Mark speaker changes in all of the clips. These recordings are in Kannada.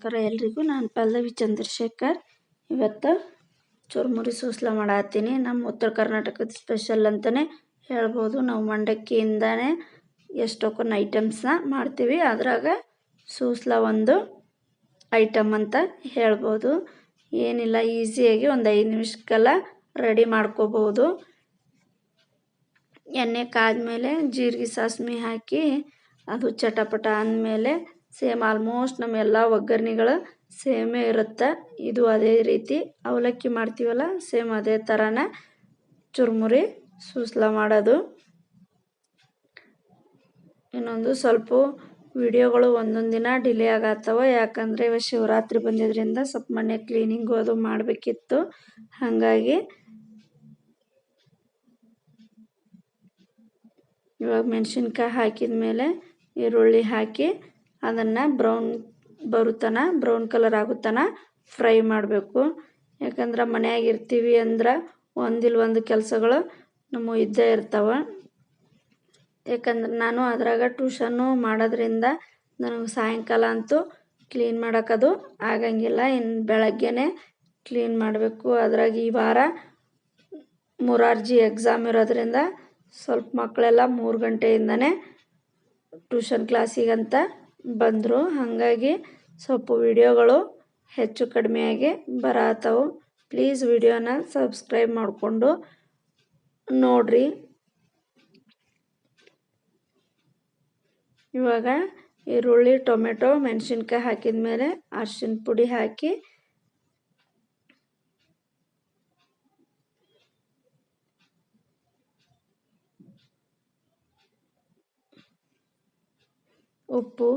Speaker 1: ನಮಸ್ಕಾರ ಎಲ್ರಿಗೂ ನಾನು ಪಲ್ಲವಿ ಚಂದ್ರಶೇಖರ್. ಇವತ್ತು ಚುರುಮುರಿ ಸೂಸ್ಲ ಮಾಡತ್ತೀನಿ. ನಮ್ಮ ಉತ್ತರ ಕರ್ನಾಟಕದ ಸ್ಪೆಷಲ್ ಅಂತಲೇ ಹೇಳ್ಬೋದು. ನಾವು ಮಂಡಕ್ಕಿಯಿಂದನೇ ಎಷ್ಟೊಕ್ಕೊಂದು ಐಟಮ್ಸ್ನ ಮಾಡ್ತೀವಿ. ಅದ್ರಾಗ ಸೂಸ್ಲ ಒಂದು ಐಟಮ್ ಅಂತ ಹೇಳ್ಬೋದು. ಏನಿಲ್ಲ ಈಸಿಯಾಗಿ ಒಂದು ಐದು ನಿಮಿಷಕ್ಕೆಲ್ಲ ರೆಡಿ ಮಾಡ್ಕೋಬೋದು ಎಣ್ಣೆ ಕಾದ್ಮೇಲೆ ಜೀರಿಗೆ ಸಾಸ್ಮಿ ಹಾಕಿ ಅದು ಚಟಪಟ ಅಂದಮೇಲೆ ಸೇಮ್ ಆಲ್ಮೋಸ್ಟ್ ನಮ್ಮ ಎಲ್ಲ ಒಗ್ಗರಣೆಗಳು ಸೇಮೇ ಇರುತ್ತೆ. ಇದು ಅದೇ ರೀತಿ ಅವಲಕ್ಕಿ ಮಾಡ್ತೀವಲ್ಲ ಸೇಮ್ ಅದೇ ಥರನೇ ಚುರುಮುರಿ ಸೂಸ್ಲ ಮಾಡೋದು. ಇನ್ನೊಂದು ಸ್ವಲ್ಪ ವಿಡಿಯೋಗಳು ಒಂದೊಂದು ದಿನ ಡಿಲೇ ಆಗತ್ತವ, ಯಾಕಂದರೆ ಇವಾಗ ಶಿವರಾತ್ರಿ ಬಂದಿದ್ದರಿಂದ ಸ್ವಲ್ಪ ಮನೆ ಕ್ಲೀನಿಂಗು ಅದು ಮಾಡಬೇಕಿತ್ತು. ಹಾಗಾಗಿ ಇವಾಗ ಮೆಣಸಿನ್ಕಾಯಿ ಹಾಕಿದ ಮೇಲೆ ಈರುಳ್ಳಿ ಹಾಕಿ ಅದನ್ನು ಬ್ರೌನ್ ಬರುತ್ತನ ಬ್ರೌನ್ ಕಲರ್ ಆಗುತ್ತನ ಫ್ರೈ ಮಾಡಬೇಕು. ಯಾಕಂದ್ರೆ ಮನೆಯಾಗ ಇರ್ತೀವಿ ಅಂದ್ರೆ ಒಂದಿಲ್ಲ ಒಂದು ಕೆಲಸಗಳು ನಮ್ಮ ಇದ್ದೇ ಇರ್ತಾವೆ. ಯಾಕಂದ್ರೆ ನಾನು ಅದ್ರಾಗ ಟ್ಯೂಷನ್ನು ಮಾಡೋದ್ರಿಂದ ನನಗೆ ಸಾಯಂಕಾಲ ಅಂತೂ ಕ್ಲೀನ್ ಮಾಡೋಕ್ಕದು ಆಗಂಗಿಲ್ಲ. ಇನ್ನು ಬೆಳಗ್ಗೆನೇ ಕ್ಲೀನ್ ಮಾಡಬೇಕು. ಅದ್ರಾಗ ಈ ವಾರ ಮುರಾರ್ಜಿ ಎಕ್ಸಾಮ್ ಇರೋದ್ರಿಂದ ಸ್ವಲ್ಪ ಮಕ್ಕಳೆಲ್ಲ ಮೂರು ಗಂಟೆಯಿಂದನೇ ಟ್ಯೂಷನ್ ಕ್ಲಾಸಿಗಂತ ಬಂದರು. ಹಾಗಾಗಿ ಸ್ವಲ್ಪ ವಿಡಿಯೋಗಳು ಹೆಚ್ಚು ಕಡಿಮೆಯಾಗಿ ಬರತ್ತವು ಪ್ಲೀಸ್ ವಿಡಿಯೋನ ಸಬ್ಸ್ಕ್ರೈಬ್ ಮಾಡಿಕೊಂಡು ನೋಡಿರಿ. ಇವಾಗ ಈರುಳ್ಳಿ, ಟೊಮೆಟೊ, ಮೆಣಸಿನ್ಕಾಯಿ ಹಾಕಿದ ಮೇಲೆ ಅರ್ಶಿನ ಪುಡಿ ಹಾಕಿ ಉಪ್ಪು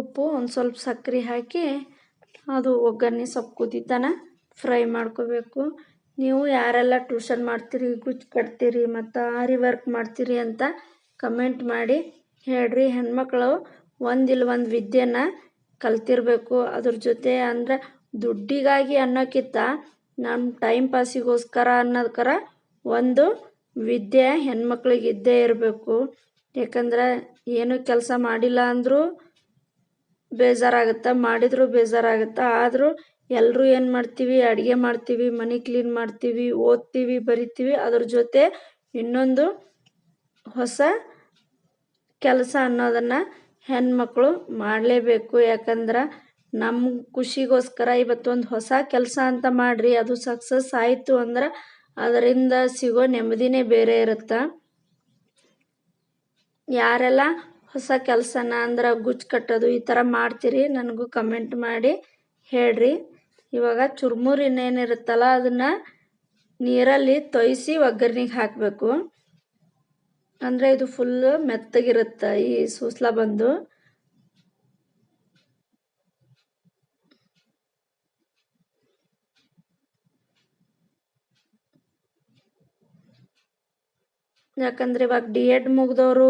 Speaker 1: ಉಪ್ಪು ಒಂದು ಸ್ವಲ್ಪ ಸಕ್ಕರೆ ಹಾಕಿ ಅದು ಒಗ್ಗರಣೆ ಸೊಪ್ಪು ಕುದಿತನ ಫ್ರೈ ಮಾಡ್ಕೋಬೇಕು. ನೀವು ಯಾರೆಲ್ಲ ಟ್ಯೂಷನ್ ಮಾಡ್ತೀರಿ ಗುಚ್ಚು ಕಟ್ತೀರಿ, ಮತ್ತು ಆರಿ ವರ್ಕ್ ಮಾಡ್ತೀರಿ ಅಂತ ಕಮೆಂಟ್ ಮಾಡಿ ಹೇಳ್ರಿ. ಹೆಣ್ಮಕ್ಳು ಒಂದಿಲ್ಲ ಒಂದು ವಿದ್ಯೆನ ಕಲ್ತಿರಬೇಕು. ಅದ್ರ ಜೊತೆ ಅಂದರೆ ದುಡ್ಡಿಗಾಗಿ ಅನ್ನೋಕ್ಕಿಂತ ನಮ್ಮ ಟೈಮ್ ಪಾಸಿಗೋಸ್ಕರ ಅನ್ನೋದಕ್ಕರ ಒಂದು ವಿದ್ಯೆ ಹೆಣ್ಮಕ್ಳಿಗೆ ಇದ್ದೇ ಇರಬೇಕು. ಯಾಕಂದ್ರೆ ಏನು ಕೆಲಸ ಮಾಡಿಲ್ಲ ಅಂದರೂ ಬೇಜಾರಾಗುತ್ತೆ? ಮಾಡಿದರೂ ಬೇಜಾರಾಗುತ್ತೆ? ಆದರೂ ಎಲ್ಲರೂ ಏನು ಮಾಡ್ತೀವಿ? ಅಡುಗೆ ಮಾಡ್ತೀವಿ, ಮನೆ ಕ್ಲೀನ್ ಮಾಡ್ತೀವಿ, ಓದ್ತೀವಿ, ಬರಿತೀವಿ. ಅದ್ರ ಜೊತೆ ಇನ್ನೊಂದು ಹೊಸ ಕೆಲಸ ಅನ್ನೋದನ್ನು ಹೆಣ್ಮಕ್ಳು ಮಾಡಲೇಬೇಕು. ಯಾಕಂದ್ರೆ ನಮ್ಮ ಖುಷಿಗೋಸ್ಕರ ಇವತ್ತೊಂದು ಹೊಸ ಕೆಲಸ ಅಂತ ಮಾಡಿರಿ. ಅದು ಸಕ್ಸಸ್ ಆಯಿತು ಅಂದ್ರೆ ಅದರಿಂದ ಸಿಗೋ ನೆಮ್ಮದಿನೇ ಬೇರೆ ಇರುತ್ತೆ? ಯಾರೆಲ್ಲ ಹೊಸ ಕೆಲಸನ ಅಂದ್ರೆ ಗುಚ್ಚು ಕಟ್ಟೋದು ಈ ಥರ ಮಾಡ್ತೀರಿ, ನನಗೂ ಕಮೆಂಟ್ ಮಾಡಿ ಹೇಳ್ರಿ. ಇವಾಗ ಚುರುಮುರಿ ಇನ್ನೇನಿರುತ್ತಲ್ಲ ಅದನ್ನು ನೀರಲ್ಲಿ ತೊಯ್ಸಿ ಒಗ್ಗರ್ಣಿಗೆ ಹಾಕಬೇಕು. ಅಂದರೆ ಇದು ಫುಲ್ಲು ಮೆತ್ತಗಿರುತ್ತೆ ಈ ಸೂಸ್ಲ ಬಂದು. ಯಾಕಂದ್ರೆ ಇವಾಗ ಡಿ ಎಡ್ ಮುಗಿದವರು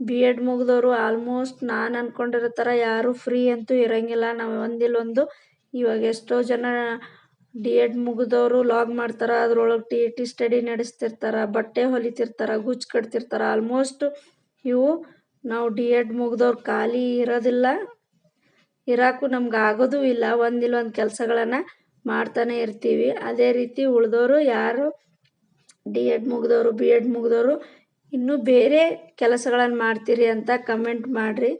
Speaker 1: ಬಿ ಎಡ್ ಮುಗಿದವರು ಆಲ್ಮೋಸ್ಟ್ ನಾನು ಅನ್ಕೊಂಡಿರೋ ಥರ ಯಾರು ಫ್ರೀ ಅಂತೂ ಇರೋಂಗಿಲ್ಲ. ನಾವು ಒಂದಿಲ್ಲೊಂದು ಇವಾಗ ಎಷ್ಟೋ ಜನ ಡಿ ಎಡ್ ಮುಗಿದವರು ಲಾಗ್ ಮಾಡ್ತಾರೆ, ಅದ್ರೊಳಗೆ ಟಿ ಟಿ ಸ್ಟಡಿ ನಡೆಸ್ತಿರ್ತಾರೆ, ಬಟ್ಟೆ ಹೊಲಿತಿರ್ತಾರೆ ಗುಚ್ಚು ಕಟ್ತಿರ್ತಾರೆ. ಆಲ್ಮೋಸ್ಟ್ ಇವು ನಾವು ಡಿ ಎಡ್ ಮುಗಿದವ್ರು ಖಾಲಿ ಇರೋದಿಲ್ಲ. ಇರೋಕ್ಕೂ ನಮ್ಗೆ ಆಗೋದೂ ಇಲ್ಲ. ಒಂದಿಲ್ಲ ಒಂದು ಕೆಲಸಗಳನ್ನು ಮಾಡ್ತಾನೆ ಇರ್ತೀವಿ. ಅದೇ ರೀತಿ ಉಳಿದವರು ಯಾರು ಡಿ ಎಡ್ ಮುಗಿದವರು ಬಿ ಎಡ್ ಮುಗಿದವರು ಇನ್ನೂ ಬೇರೆ ಕೆಲಸಗಳನ್ನು ಮಾಡ್ತೀರಿ ಅಂತ ಕಮೆಂಟ್ ಮಾಡಿರಿ.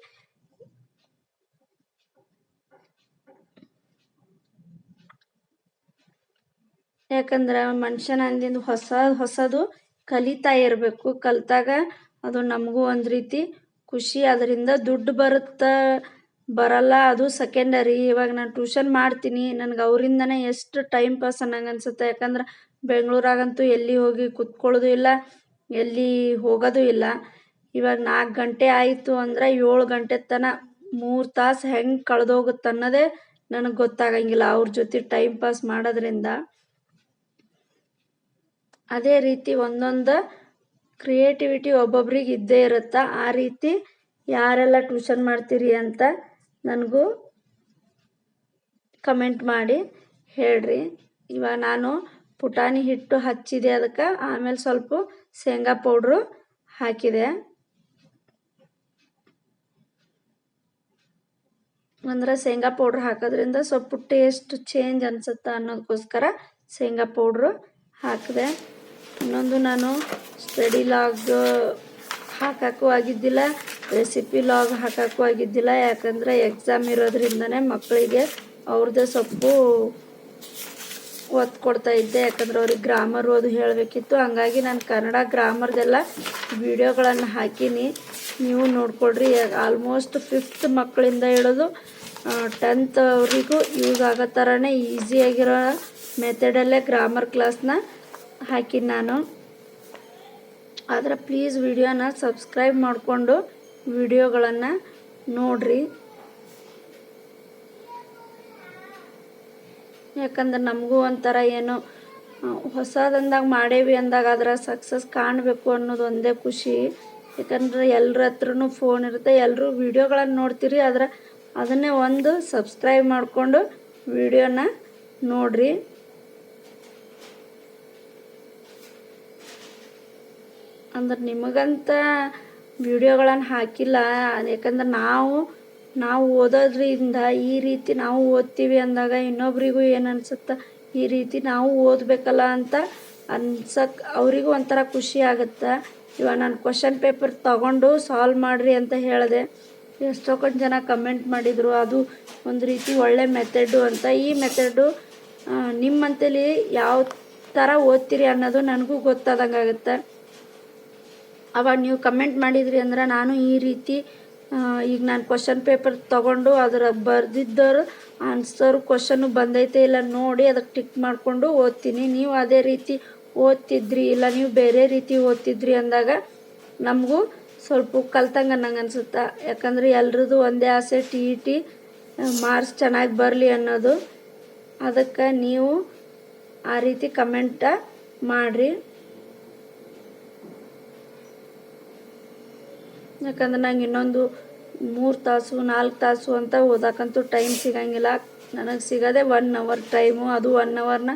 Speaker 1: ಯಾಕಂದ್ರೆ ಮನುಷ್ಯನ ಅಂದಿಂದ ಹೊಸ, ಹೊಸದು ಕಲಿತಾ ಇರಬೇಕು. ಕಲಿತಾಗ ಅದು ನಮಗೂ ಒಂದು ರೀತಿ ಖುಷಿ. ಅದರಿಂದ ದುಡ್ಡು ಬರುತ್ತ ಬರಲ್ಲ, ಅದು ಸೆಕೆಂಡರಿ ಇವಾಗ ನಾನು ಟ್ಯೂಷನ್ ಮಾಡ್ತೀನಿ. ನನಗೆ ಅವರಿಂದನೇ ಎಷ್ಟು ಟೈಮ್ ಪಾಸ್ ಅನ್ನಂಗೆ ಅನ್ಸುತ್ತೆ. ಯಾಕಂದ್ರೆ ಬೆಂಗಳೂರಾಗಂತೂ ಎಲ್ಲಿ ಹೋಗಿ ಕುತ್ಕೊಳ್ಳೋದು ಇಲ್ಲ. ಎಲ್ಲಿ ಹೋಗೋದು ಇಲ್ಲ. ಇವಾಗ ನಾಲ್ಕು ಗಂಟೆ ಆಯಿತು ಅಂದ್ರೆ ಏಳು ಗಂಟೆ ತನಕ ಮೂರು ತಾಸು ಹೆಂಗೆ ಕಳೆದೋಗುತ್ತೆ ಅನ್ನೋದೇ ನನಗೆ ಗೊತ್ತಾಗಂಗಿಲ್ಲ ಅವ್ರ ಜೊತೆ ಟೈಮ್ ಪಾಸ್ ಮಾಡೋದ್ರಿಂದ. ಅದೇ ರೀತಿ ಒಂದೊಂದು ಕ್ರಿಯೇಟಿವಿಟಿ ಒಬ್ಬೊಬ್ರಿಗೆ ಇದ್ದೇ ಇರುತ್ತೆ? ಆ ರೀತಿ ಯಾರೆಲ್ಲ ಟ್ಯೂಷನ್ ಮಾಡ್ತೀರಿ ಅಂತ ನನಗೂ ಕಮೆಂಟ್ ಮಾಡಿ ಹೇಳ್ರಿ. ಇವಾಗ ನಾನು ಪುಟಾಣಿ ಹಿಟ್ಟು ಹಚ್ಚಿದೆ ಅದಕ್ಕೆ. ಆಮೇಲೆ ಸ್ವಲ್ಪ ಶೇಂಗಾ ಪೌಡ್ರು ಹಾಕಿದೆ. ಅಂದ್ರೆ ಶೇಂಗಾ ಪೌಡ್ರ್ ಹಾಕೋದ್ರಿಂದ ಸ್ವಲ್ಪ ಟೇಸ್ಟ್ ಚೇಂಜ್ ಅನ್ಸುತ್ತೆ ಅನ್ನೋದಕ್ಕೋಸ್ಕರ ಶೇಂಗಾ ಪೌಡ್ರು ಹಾಕಿದೆ. ಇನ್ನೊಂದು ನಾನು ಸ್ಟಡಿ ಲಾಗ್ ಹಾಕೋಕ್ಕೂ ಆಗಿದ್ದಿಲ್ಲ, ರೆಸಿಪಿ ಲಾಗ್ ಹಾಕೋಕ್ಕೂ ಆಗಿದ್ದಿಲ್ಲ. ಯಾಕಂದರೆ ಎಕ್ಸಾಮ್ ಇರೋದ್ರಿಂದನೇ ಮಕ್ಕಳಿಗೆ ಅವ್ರದ್ದೇ ಸೊಪ್ಪು ಒತ್ತು ಕೊಡ್ತಾ ಇದ್ದೆ, ಯಾಕಂದ್ರೆ ಅವ್ರಿಗೆ ಗ್ರಾಮರ್ ಓದು ಹೇಳಬೇಕಿತ್ತು. ಹಂಗಾಗಿ ನಾನು ಕನ್ನಡ ಗ್ರಾಮರ್ದೆಲ್ಲ ವಿಡಿಯೋಗಳನ್ನು ಹಾಕೀನಿ. ನೀವು ನೋಡ್ಕೊಳ್ರಿ ಆಲ್ಮೋಸ್ಟ್ ಫಿಫ್ತ್ ಮಕ್ಕಳಿಂದ ಹಿಡಿದು ಟೆಂತ್ ಅವರಿಗೂ ಯೂಸ್ ಆಗೋ ಥರನೇ ಈಸಿಯಾಗಿರೋ ಮೆಥಡಲ್ಲೇ ಗ್ರಾಮರ್ ಕ್ಲಾಸ್ನ ಹಾಕೀನಿ ನಾನು. ಆದರೆ ಪ್ಲೀಸ್ ವಿಡಿಯೋನ ಸಬ್ಸ್ಕ್ರೈಬ್ ಮಾಡಿಕೊಂಡು ವಿಡಿಯೋಗಳನ್ನು ನೋಡಿರಿ. ಯಾಕಂದ್ರೆ ನಮಗೂ ಒಂಥರ ಏನು ಹೊಸದಂದಾಗ ಮಾಡೇವಿ ಅಂದಾಗ ಅದರ ಸಕ್ಸಸ್ ಕಾಣಬೇಕು ಅನ್ನೋದು ಒಂದೇ ಖುಷಿ. ಯಾಕಂದ್ರೆ ಎಲ್ಲರ ಹತ್ರನು ಫೋನ್ ಇರುತ್ತೆ ಎಲ್ಲರೂ ವಿಡಿಯೋಗಳನ್ನು ನೋಡ್ತೀರಿ, ಆದ್ರೆ ಅದನ್ನೇ ಒಂದು ಸಬ್ಸ್ಕ್ರೈಬ್ ಮಾಡಿಕೊಂಡು ವಿಡಿಯೋನ ನೋಡ್ರಿ. ಅಂದ್ರೆ ನಿಮಗಂತ ವಿಡಿಯೋಗಳನ್ನು ಹಾಕಿಲ್ಲ, ಯಾಕಂದ್ರೆ ನಾವು ನಾವು ಓದೋದ್ರಿಂದ ಈ ರೀತಿ ನಾವು ಓದ್ತೀವಿ ಅಂದಾಗ ಇನ್ನೊಬ್ರಿಗೂ ಏನು ಅನ್ಸುತ್ತೆ? ಈ ರೀತಿ ನಾವು ಓದಬೇಕಲ್ಲ ಅಂತ ಅನ್ಸಕ್ಕೆ ಅವರಿಗೂ ಒಂಥರ ಖುಷಿ ಆಗುತ್ತೆ? ಇವಾಗ ನಾನು ಕ್ವಶನ್ ಪೇಪರ್ ತಗೊಂಡು ಸಾಲ್ವ್ ಮಾಡಿರಿ ಅಂತ ಹೇಳಿದೆ. ಎಷ್ಟೊಂದು ಜನ ಕಮೆಂಟ್ ಮಾಡಿದರು. ಅದು ಒಂದು ರೀತಿ ಒಳ್ಳೆ ಮೆಥಡು ಅಂತ. ಈ ಮೆಥಡು ನಿಮ್ಮಂತೇಳಿ ಯಾವ ಥರ ಓದ್ತೀರಿ ಅನ್ನೋದು ನನಗೂ ಗೊತ್ತಾದಂಗೆ ಆಗುತ್ತೆ ಅವಾಗ ನೀವು ಕಮೆಂಟ್ ಮಾಡಿದ್ರಿ ಅಂದ್ರೆ ನಾನು ಈ ರೀತಿ ಈಗ ನಾನು ಕ್ವಶನ್ ಪೇಪರ್ ತೊಗೊಂಡು ಅದರ ಬರ್ದಿದ್ದರ ಆನ್ಸರ್ ಕ್ವಶನ್ನು ಬಂದೈತೆ ಇಲ್ಲ ನೋಡಿ ಅದಕ್ಕೆ ಟಿಕ್ ಮಾಡಿಕೊಂಡು ಓದ್ತೀನಿ. ನೀವು ಅದೇ ರೀತಿ ಓದ್ತಿದ್ರಿ ಇಲ್ಲ ನೀವು ಬೇರೆ ರೀತಿ ಓದ್ತಿದ್ರಿ ಅಂದಾಗ ನಮಗೂ ಸ್ವಲ್ಪ ಕಲ್ತಂಗೆ ಅನ್ನಂಗೆ ಅನಿಸುತ್ತೆ. ಯಾಕಂದ್ರೆ ಎಲ್ರದ್ದು ಒಂದೇ ಆಸೆ ಟಿ ಇ ಟಿ ಮಾರ್ಕ್ಸ್ ಚೆನ್ನಾಗಿ ಬರಲಿ ಅನ್ನೋದು. ಅದಕ್ಕೆ ನೀವು ಆ ರೀತಿ ಕಮೆಂಟ ಮಾಡಿರಿ. ಯಾಕಂದ್ರೆ ನಂಗೆ ಇನ್ನೊಂದು ಮೂರು ತಾಸು, ನಾಲ್ಕು ತಾಸು ಅಂತ ಓದಕ್ಕಂತೂ ಟೈಮ್ ಸಿಗಂಗಿಲ್ಲ. ನನಗೆ ಸಿಗೋದೇ ಒನ್ ಅವರ್ ಟೈಮು ಅದು ಒನ್ ಅವರ್ನ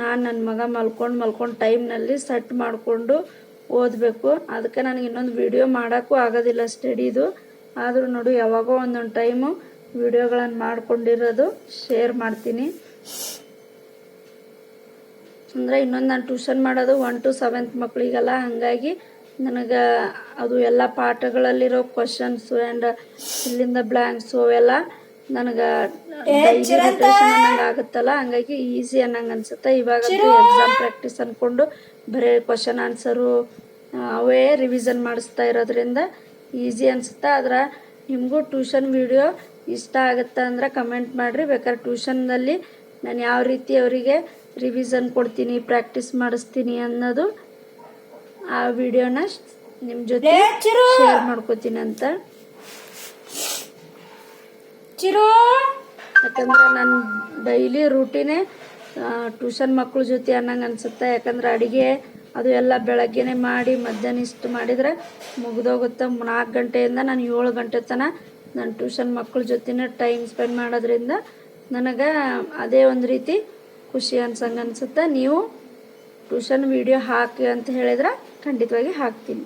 Speaker 1: ನಾನು ನನ್ನ ಮಗ ಮಲ್ಕೊಂಡು ಮಲ್ಕೊಂಡು ಟೈಮ್ನಲ್ಲಿ ಸೆಟ್ ಮಾಡಿಕೊಂಡು ಓದಬೇಕು. ಅದಕ್ಕೆ ನನಗೆ ಇನ್ನೊಂದು ವಿಡಿಯೋ ಮಾಡೋಕ್ಕೂ ಆಗೋದಿಲ್ಲ ಸ್ಟಡಿದು ಆದರೂ ನೋಡು, ಯಾವಾಗೋ ಒಂದೊಂದು ಟೈಮು ವಿಡಿಯೋಗಳನ್ನು ಮಾಡ್ಕೊಂಡಿರೋದು ಶೇರ್ ಮಾಡ್ತೀನಿ. ಅಂದರೆ ಇನ್ನೊಂದು ನಾನು ಟ್ಯೂಷನ್ ಮಾಡೋದು ಒನ್ ಟು ಸೆವೆಂತ್ ಮಕ್ಕಳಿಗೆಲ್ಲ ಹಾಗಾಗಿ ನನಗೆ ಅದು ಎಲ್ಲ ಪಾಠಗಳಲ್ಲಿರೋ ಕ್ವಶನ್ಸು ಆ್ಯಂಡ್ ಇಲ್ಲಿಂದ ಬ್ಲ್ಯಾಂಕ್ಸು ಅವೆಲ್ಲ ನನಗೆ ಆಗುತ್ತಲ್ಲ? ಹಂಗಾಗಿ ಈಸಿ ಅನ್ನಂಗೆ ಅನ್ಸುತ್ತೆ. ಇವಾಗ ಎಕ್ಸಾಮ್ ಪ್ರಾಕ್ಟೀಸ್ ಅಂದ್ಕೊಂಡು ಬರೀ ಕ್ವಶನ್ ಆನ್ಸರು ಅವೇ ರಿವಿಷನ್ ಮಾಡಿಸ್ತಾ ಇರೋದ್ರಿಂದ ಈಸಿ ಅನಿಸುತ್ತೆ. ಆದ್ರೆ ನಿಮಗೂ ಟ್ಯೂಷನ್ ವಿಡಿಯೋ ಇಷ್ಟ ಆಗುತ್ತೆ ಅಂದ್ರೆ ಕಮೆಂಟ್ ಮಾಡಿರಿ. ಬೇಕಾದ್ರೆ ಟ್ಯೂಷನ್ನಲ್ಲಿ ನಾನು ಯಾವ ರೀತಿ ಅವರಿಗೆ ರಿವಿಷನ್ ಕೊಡ್ತೀನಿ ಪ್ರಾಕ್ಟೀಸ್ ಮಾಡಿಸ್ತೀನಿ ಅನ್ನೋದು ಆ ವಿಡಿಯೋನ ನಿಮ್ಮ ಜೊತೆ ಶೇರ್ ಮಾಡ್ಕೋತೀನಿ ಅಂತ.
Speaker 2: ಚಿರು!
Speaker 1: ಯಾಕಂದ್ರೆ ನನ್ನ ಡೈಲಿ ರೂಟೀನೇ ಟ್ಯೂಷನ್ ಮಕ್ಕಳ ಜೊತೆ ಅನ್ನಂಗ ಅನ್ಸುತ್ತೆ. ಯಾಕಂದ್ರೆ ಅಡುಗೆ ಅದು ಎಲ್ಲ ಬೆಳಗ್ಗೆನೆ ಮಾಡಿ ಮಧ್ಯಾಹ್ನ ಇಷ್ಟು ಮಾಡಿದ್ರೆ ಮುಗಿದೋಗುತ್ತೆ. ನಾಲ್ಕು ಗಂಟೆಯಿಂದ ನಾನು ಏಳು ಗಂಟೆ ತನಕ ನಾನು ಟ್ಯೂಷನ್ ಮಕ್ಕಳ ಜೊತೆನೇ ಟೈಮ್ ಸ್ಪೆಂಡ್ ಮಾಡೋದ್ರಿಂದ ನನಗೆ ಅದೇ ಒಂದು ರೀತಿ ಖುಷಿ ಅನ್ಸಂಗ ಅನ್ಸುತ್ತೆ. ನೀವು? ಟ್ಯೂಷನ್ ವಿಡಿಯೋ ಹಾಕಿ ಅಂತ ಹೇಳಿದ್ರೆ ಖಂಡಿತವಾಗಿ ಹಾಕ್ತೀನಿ.